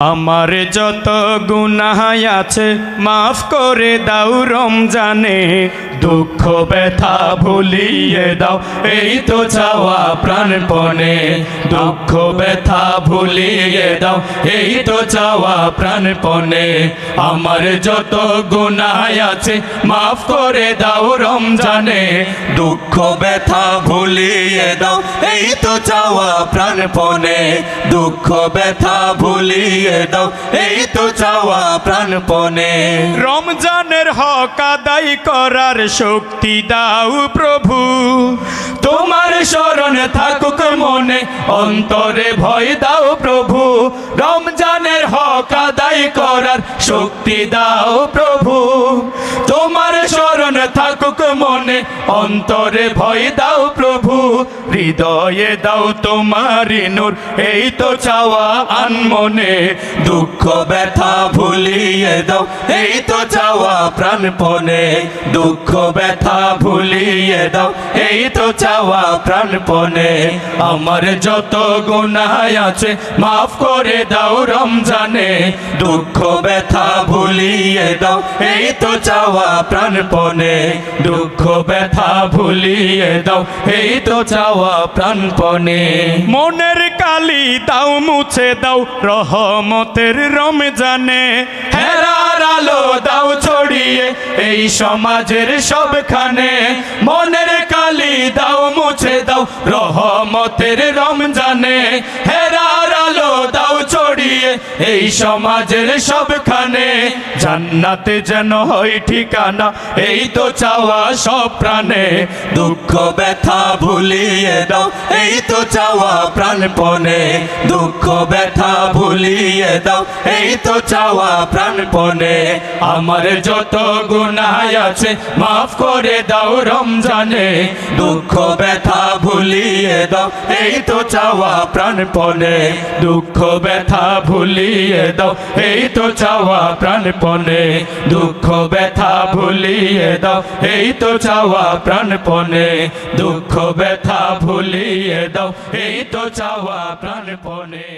আমার যত গুনাহ আছে মাফ করে দাও রমজানে। দুঃখ ব্যথা ভুলিয়ে দাও, এই তো চাওয়া প্রাণপণে। দুঃখ ব্যথা ভুলিয়ে দাও, এই তো চাওয়া প্রাণপণে। আমার যত গুনাহ আছে, মাফ করে দাও রমজানে। দুঃখ ব্যথা ভুলিয়ে দাও, এই তো চাওয়া প্রাণপণে। দুঃখ ব্যথা ভুলিয়ে দাও, এই তো চাওয়া প্রাণপণে। রমজানের হক আদায় করার শক্তি দাও প্রভু। তোমার শরণ থাকুক মনে, অন্তরে ভয় দাও প্রভু। রমজানের হক আদায় করার শক্তি দাও প্রভু। তোমার স্মরণ থাকুক মনে, অন্তরে ভয় দাও প্রভু, হৃদয়ে দাও তোমার নূর, এই তো চাওয়া আনমনে, দুঃখ ব্যথা ভুলিয়ে দাও, এই তো চাওয়া প্রাণপণে, দুঃখ ব্যথা ভুলিয়ে দাও, এই তো চাওয়া প্রাণপণে, আমার যত গুনাহ আছে, মাফ করে দাও রমজানে, দুঃখ ব্যথা ভুলিয়ে দাও, এই তো চাওয়া প্রাণপণে। দুঃখ ব্যথা ভুলিয়ে দাও। এই তো চাওয়া প্রাণপণে। মনের কালি দাও মুছে দাও রহমতের রমজানে। হেরার আলো দাও ছড়িয়ে এই সমাজের সবখানে। মনের কালি দাও মুছে দাও রহমতের রমজানে। ছড়িয়ে এই সমাজের সবখানে জান্নাতে যেন হয় ঠিকানা, এই তো চাওয়া সব প্রাণে। দুঃখ, ব্যথা ভুলিয়ে দাও, এই তো চাওয়া প্রাণপণে। দুঃখ, ব্যথা ভুলিয়ে দাও, এই তো চাওয়া প্রাণপণে। আমার যত গুনাহ আছে, মাফ করে দাও রমজানে। দুঃখ, ব্যথা ভুলিয়ে দাও, এই তো চাওয়া প্রাণপণে। দুঃখ, ব্যথা ভুলিয়ে দাও। এই তো চাওয়া প্রাণপণে, দুঃখ, ব্যথা ভুলিয়ে দাও। এই তো চাওয়া প্রাণপণে, দুঃখ, ব্যথা ভুলিয়ে দাও। এই তো চাওয়া প্রাণপণে।